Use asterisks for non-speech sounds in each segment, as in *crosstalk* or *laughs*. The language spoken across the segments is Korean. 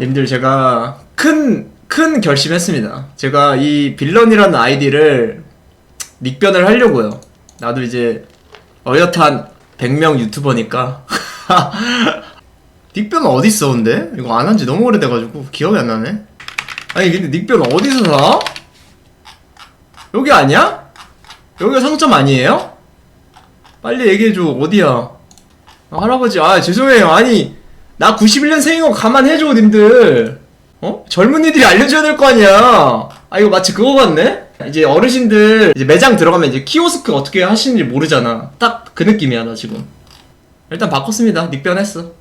님들 제가 큰, 큰 결심했습니다. 제가 이 빌런이라는 아이디를 닉변을 하려고요. 나도 이제 어엿한 100명 유튜버니까. *laughs* 닉변은 어딨어 근데? 이거 안 한 지 너무 오래돼가지고 기억이 안 나네. 아니 근데 닉변 어디서 사? 여기 아니야? 여기가 상점 아니에요? 빨리 얘기해줘 어디야? 아, 할아버지 아 죄송해요 아니 나 91년생인 거 감안해줘 님들. 어? 젊은 이들이 알려줘야 될 거 아니야. 아 이거 마치 그거 같네? 이제 어르신들 이제 매장 들어가면 이제 키오스크 어떻게 하시는지 모르잖아. 딱 그 느낌이야 나 지금. 일단 바꿨습니다. 닉변했어.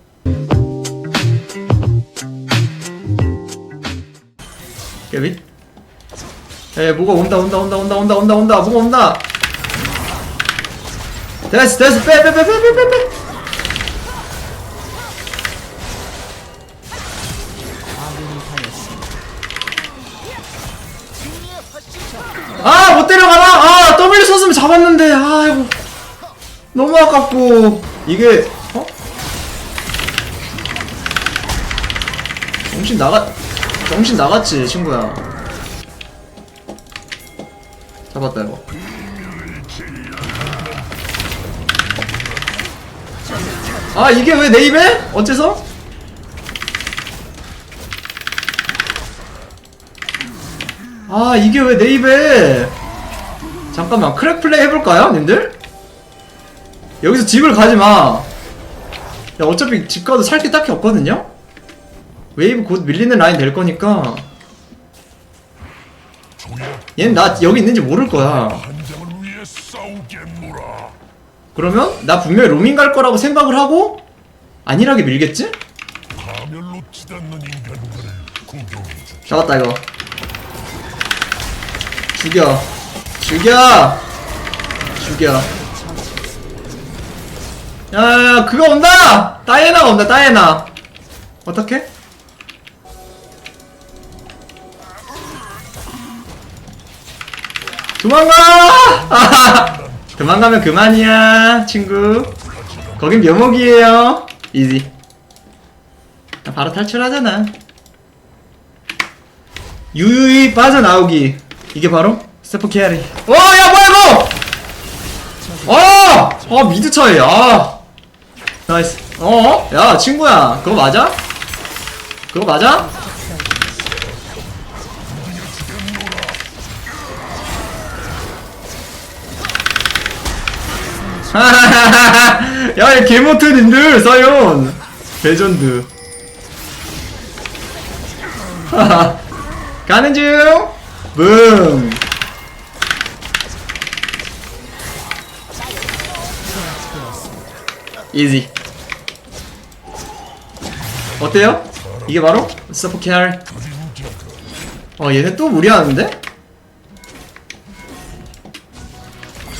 깨비? 에 뭐가 온다 온다 온다 온다 온다 온다 온다 뭐가 온다. 됐어 됐어 빼빼빼빼 빼빼 아, 못 데려가나? 아, W 썼으면 잡았는데. 아이고. 너무 아깝고. 이게, 어? 정신 나가, 정신 나갔지, 친구야. 잡았다, 이거. 아, 이게 왜 내 입에? 어째서? 아 이게 왜 내 입에 잠깐만 크랙 플레이 해볼까요 님들? 여기서 집을 가지마 야 어차피 집 가도 살 게 딱히 없거든요? 웨이브 곧 밀리는 라인 될 거니까 얘는 나 여기 있는지 모를 거야. 그러면 나 분명히 로밍 갈 거라고 생각을 하고 안일하게 밀겠지? 잡았다 이거 죽여. 죽여! 죽여. 야야야 그거 온다! 다이애나가 온다 다이애나. 어떻게? 도망가! *laughs* 도망가면 그만이야 친구. 거긴 묘목이에요. 이지. 나 바로 탈출하잖아. 유유히 빠져나오기 이게 바로 스테프 캐리 어야 뭐야 이거 어! 아 미드 차이 아 나이스 어? 야 친구야 그거 맞아? 그거 맞아? *laughs* 야이 개모트님들 사연 레전드 *laughs* 가는 중! 붐! 이지. 어때요? 이게 바로 서포케알. 어, 얘네 또 무리하는데?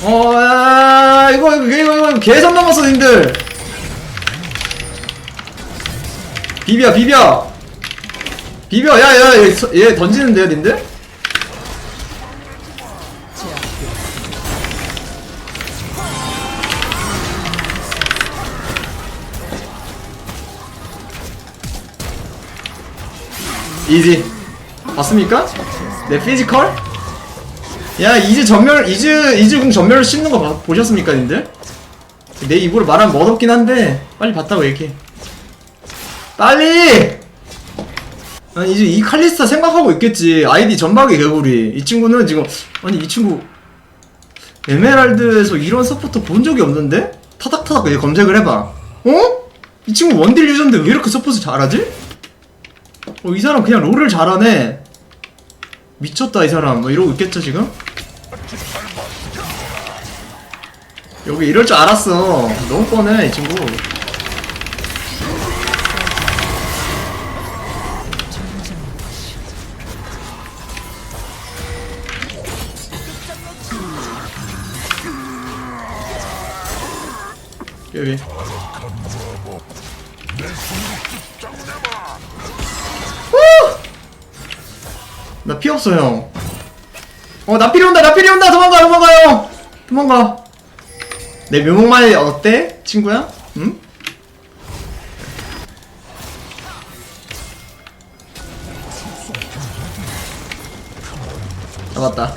어, 야, 이거, 이거, 이거, 이거, 개선 넘었어, 님들! 비벼, 비벼! 비벼 야야 얘, 서- 얘 던지는데요 님들? 이지 봤습니까? 내 피지컬? 야 이즈 전멸 이즈 이즈 궁 전멸을 씹는 거 봐- 보셨습니까 님들? 내 입으로 말하면 멋없긴 한데 빨리 봤다고 얘기해 빨리! 아니 이제 이 칼리스타 생각하고 있겠지 아이디 전박의 개구리 이 친구는 지금 아니 이 친구 에메랄드에서 이런 서포터 본 적이 없는데? 타닥타닥 얘 검색을 해봐 어? 이 친구 원딜 유저인데 왜 이렇게 서포트 잘하지? 어 이 사람 그냥 롤을 잘하네. 미쳤다 이 사람. 뭐 이러고 있겠죠 지금? 여기 이럴 줄 알았어. 너무 뻔해 이 친구. 여기 피 없어요. 어, 나 필요 온다, 나 필요 온다! 도망가, 도망가요! 도망가. 내 묘목말 어때? 친구야? 응? 아, 잡았다.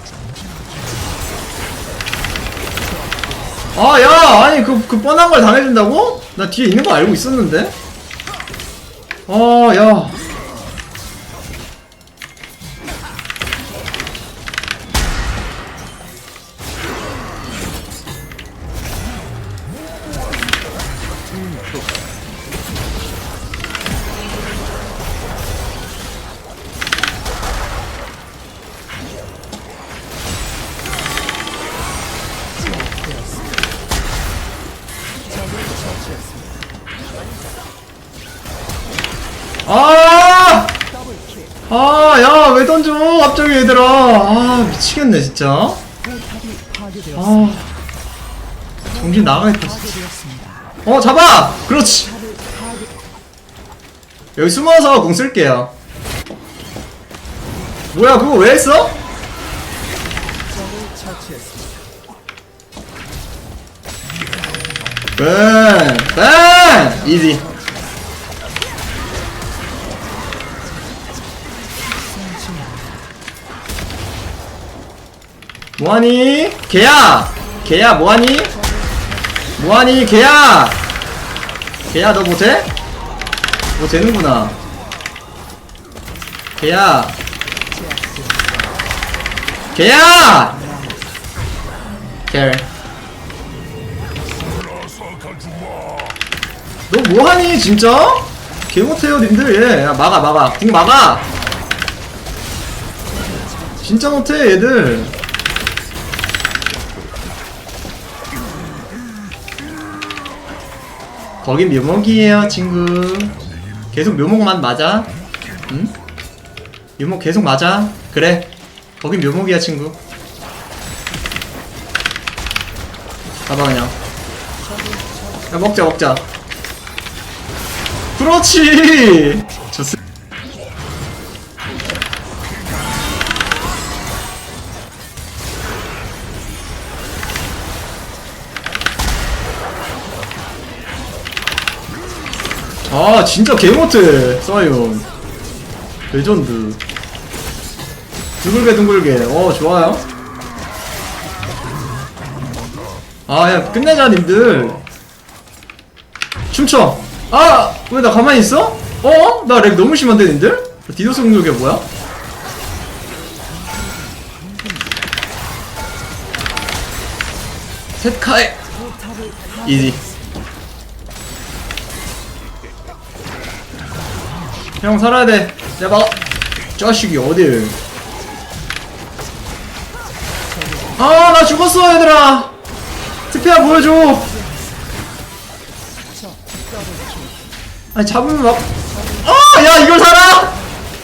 아, 야! 아니, 그, 그 뻔한 걸 당해준다고? 나 뒤에 있는 거 알고 있었는데? 아, 야. 아! 아, 야, 왜 던져? 갑자기 얘들아. 아, 미치겠네, 진짜. 아. 정신 나가겠다, 진짜. 어, 잡아! 그렇지! 여기 숨어서 공 쓸게요. 뭐야, 그거 왜 했어? 뱅! 뱅! 이지. 뭐하니? 개야! 개야 뭐하니? 뭐하니 개야! 개야 너 못해? 뭐 되는구나 개야 개야! 너 뭐하니 진짜? 개 못해요 님들 얘 야, 막아 막아 궁 막아 진짜 못해 얘들 거긴 묘목이에요 친구. 계속 묘목만 맞아? 응? 묘목 계속 맞아? 그래. 거긴 묘목이야 친구. 그냥. 야 먹자 먹자. 그렇지 진짜 개못해 사이온 레전드 둥글게 둥글게 어 좋아요 아 야 끝내자 님들 춤춰 아 왜 나 가만히 있어? 어? 나 렉 너무 심한데 님들? 디도스 공격이 뭐야? 셋카에 이지 형 살아야 돼. 야 막. 자식이 어딜? 아, 나 죽었어, 얘들아. 특패야 보여줘. 아니 잡으면 막. 아, 야 이걸 살아?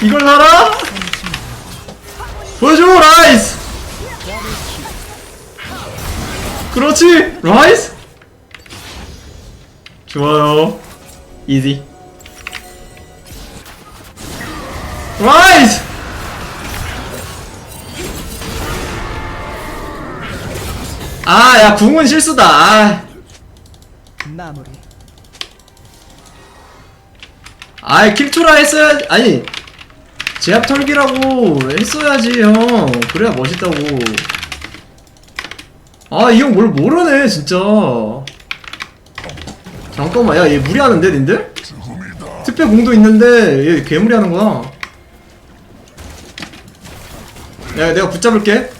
이걸 살아? 보여줘, 라이스. 그렇지, 라이스. 좋아요. 이지. 라이스! 아, 야, 궁은 실수다. 아, 마무리. 아이, 킬투라 했어야, 아니, 제압 털기라고 했어야지, 형. 그래야 멋있다고. 아, 이 형 뭘 모르네, 진짜. 잠깐만, 야, 얘 무리하는데, 님들? 특패 공도 있는데, 얘 괴무리하는 거야. 야, 내가 붙잡을게.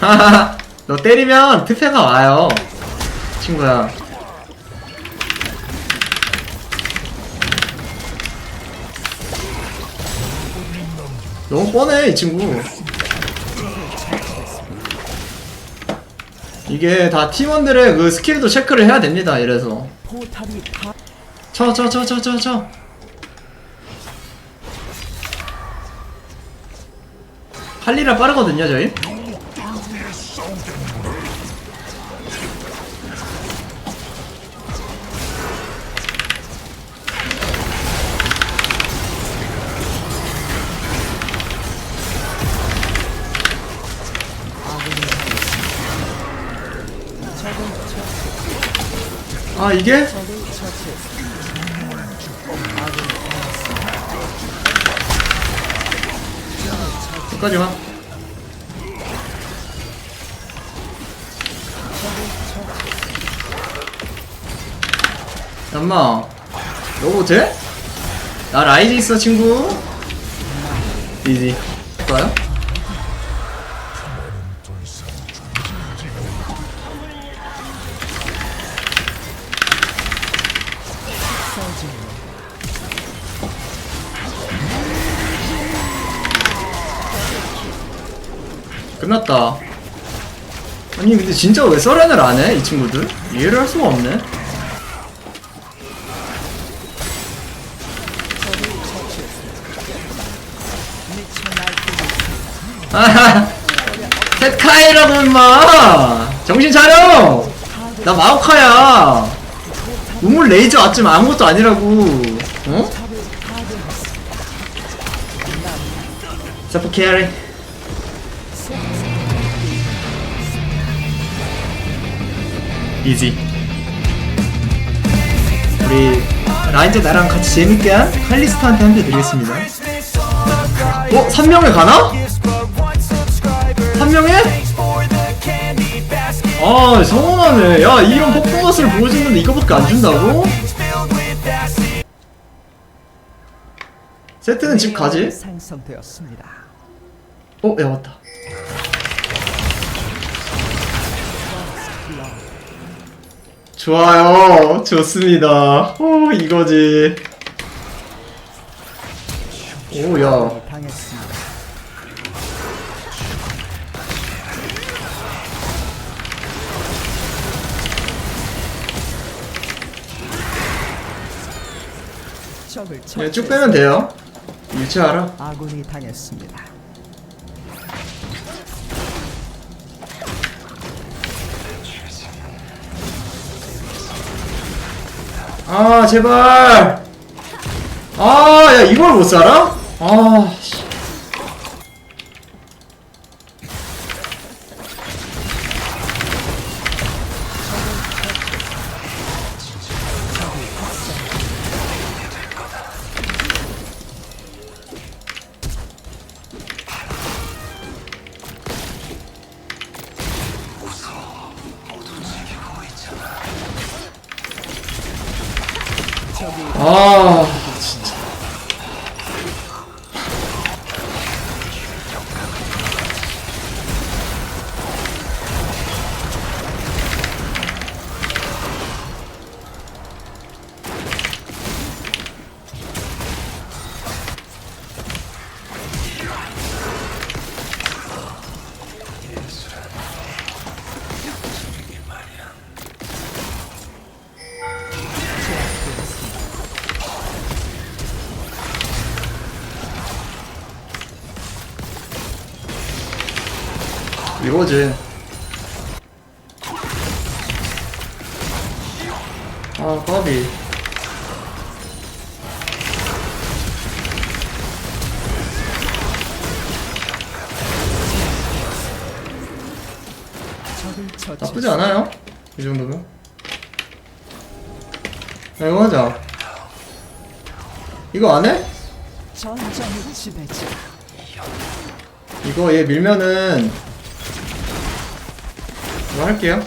하하하, 너 때리면 특패가 와요. 친구야. 너무 뻔해, 이 친구. 이게 다 팀원들의 그 스킬도 체크를 해야 됩니다, 이래서. 쳐, 쳐, 쳐, 쳐, 쳐, 쳐. 할리라 빠르거든요, 저희. 아, 이게? 끝까지 가. 엄마, 너도 돼? 나 라이즈 있어, 친구. 이지. 좋아요? 끝났다. 아니 근데 진짜 왜 서렌을 안 해? 이 친구들? 이해를 할 수가 없네. 아하, 셋카이라고 임마! 정신 차려! 나 마오카야! 우물 레이저 아쯤 아무것도 아니라고. 어? 서프 캐리. 이지. 우리 라인즈 나랑 같이 재밌게 한 칼리스타한테 한 표 드리겠습니다. 어? 3명에 가나? 3명에? 아 서운하네 야 이런 퍼포먼스를 보여줬는데 이거밖에 안 준다고? 세트는 집 가지? 어? 야 맞다 좋아요. 좋습니다. 오 이거지. 오야. 당했습니다. 적을 네, 쭉 빼면 돼요. 유치하라. 아군이 당했습니다. 아 제발 아 야 이걸 못 살아? 아 씨. 이거지. 아 까비. 나쁘지 않아요? 이 정도면? 야 이거 하자. 이거 안 해? 이거 얘 밀면은 이거 할게요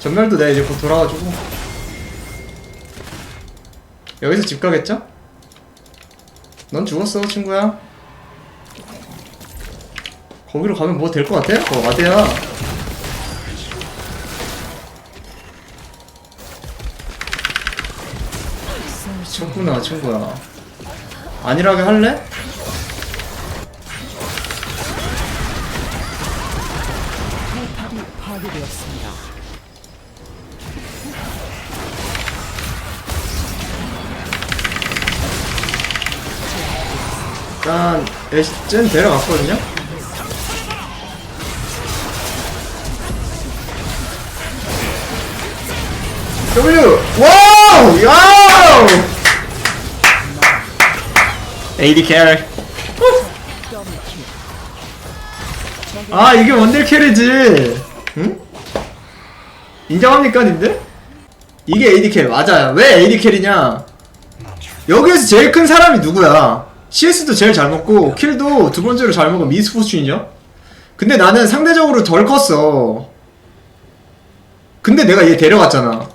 전멸도 내 이제 곧 돌아가지고 여기서 집 가겠죠? 넌 죽었어 친구야 거기로 가면 뭐 될 것 같아? 어 와대야 미쳤구나 친구야 안일하게 할래? 일단 애쉬 데려갔거든요? W! 와우! 와우! AD 캐리. 아 이게 원딜 캐리지 응? 인정합니까 님들? 이게 AD 캐리 맞아요 왜 AD 캐리냐 여기에서 제일 큰 사람이 누구야 CS도 제일 잘 먹고 킬도 두 번째로 잘 먹은 미스포춘이죠. 근데 나는 상대적으로 덜 컸어. 근데 내가 얘 데려갔잖아.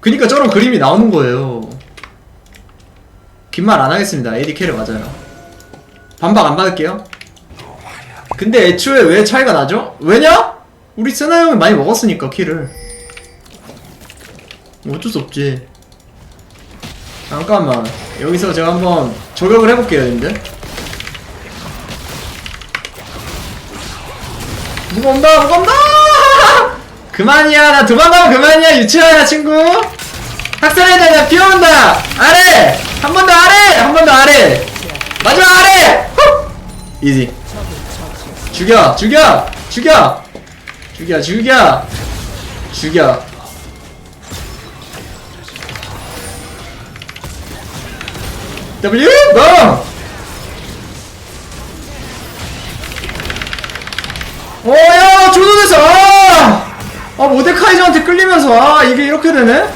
그니까 저런 그림이 나오는 거예요. 긴 말 안 하겠습니다. AD 캐리 맞아요. 반박 안 받을게요. 근데 애초에 왜 차이가 나죠? 왜냐? 우리 세나 형이 많이 먹었으니까 킬을. 어쩔 수 없지. 잠깐만. 여기서 제가 한번 저격을 해볼게요, 근데. 누가 온다! 그만이야, 나 도망가면 그만이야, 유치원이야, 친구! 학살해야 나 비어온다! 아래! 한 번 더 아래! 한 번 더 아래! 마지막 아래! 후! 이지. 죽여, 죽여, 죽여! 죽여, 죽여! 죽여. W 뭐? 어야 조선에서 아! 아 모데카이저한테 끌리면서 아 이게 이렇게 되네?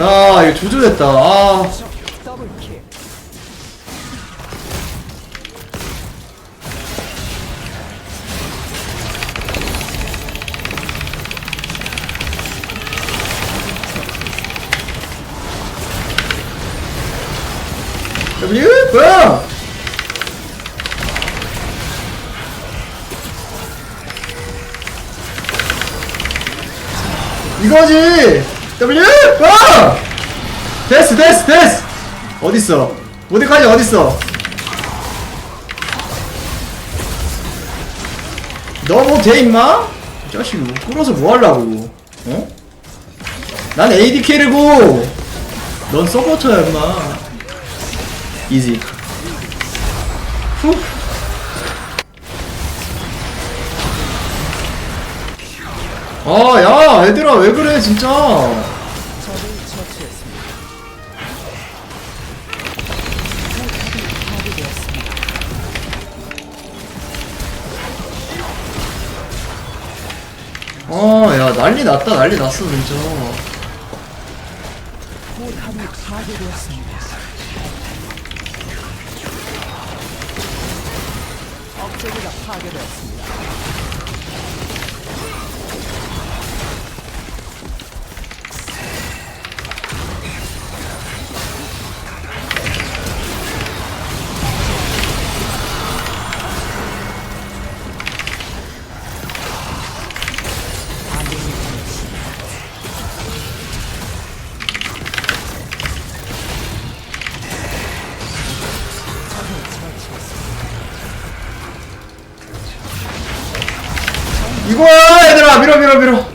아 이거 조조됐다 아 뭐? 이거지! W! 뭐? 됐어 됐어 됐어! 어딨어? 모데카이 어딨어? 너 뭐 돼 임마? 이 자식 뭐 끌어서 뭐 하려고? 어? 난 AD 캐리고! 넌 서포터야 임마. 이지 후 아, 야, 얘들아, 왜 그래, 진짜. 아, 야, 난리 났다, 난리 났어, 진짜. 포탑이 파괴되었습니다. 업체계가 파괴되었습니다. 밀어, 밀어, 밀어.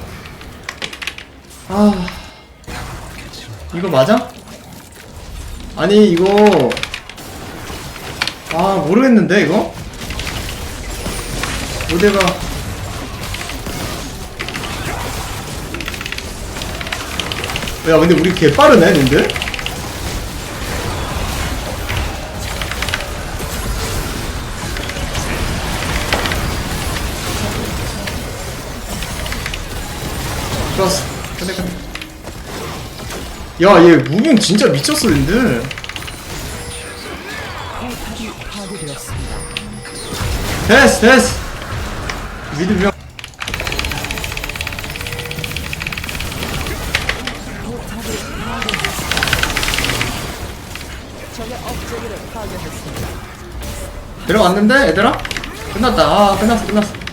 아. 이거 맞아? 아니, 이거. 아, 모르겠는데, 이거? 모델가. 야, 근데 우리 개 빠르네, 님들? 좋았어 근데 근데. 야얘 무빙 진짜 미쳤어 린들 됐어 됐어. 미드 명. 들어왔는데 얘들아? 끝났다. 아 끝났어 끝났어.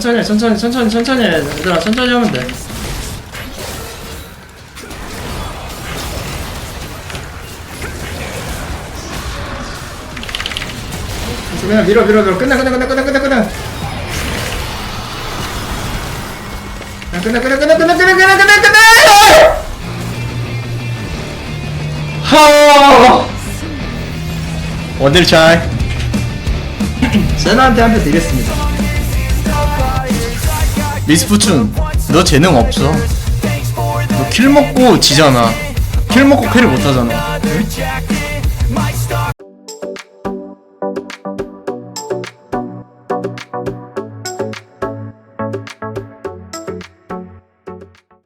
천천히, 해, 천천히, 천천히, 천천히, 해. 얘들아, 천천히 하면 돼. 그냥 밀어 밀어 밀어 끝내 끝내 끝내 끝내 끝내 끝내 그냥 끝내 끝내 끝내 끝내 끝내 끝내 끝내 끝내 하 원딜 차이 세나한테 한 표 드리겠습니다 미스푸춘 너 재능 없어 너 킬 먹고 지잖아 킬 먹고 캐리 못하잖아 응?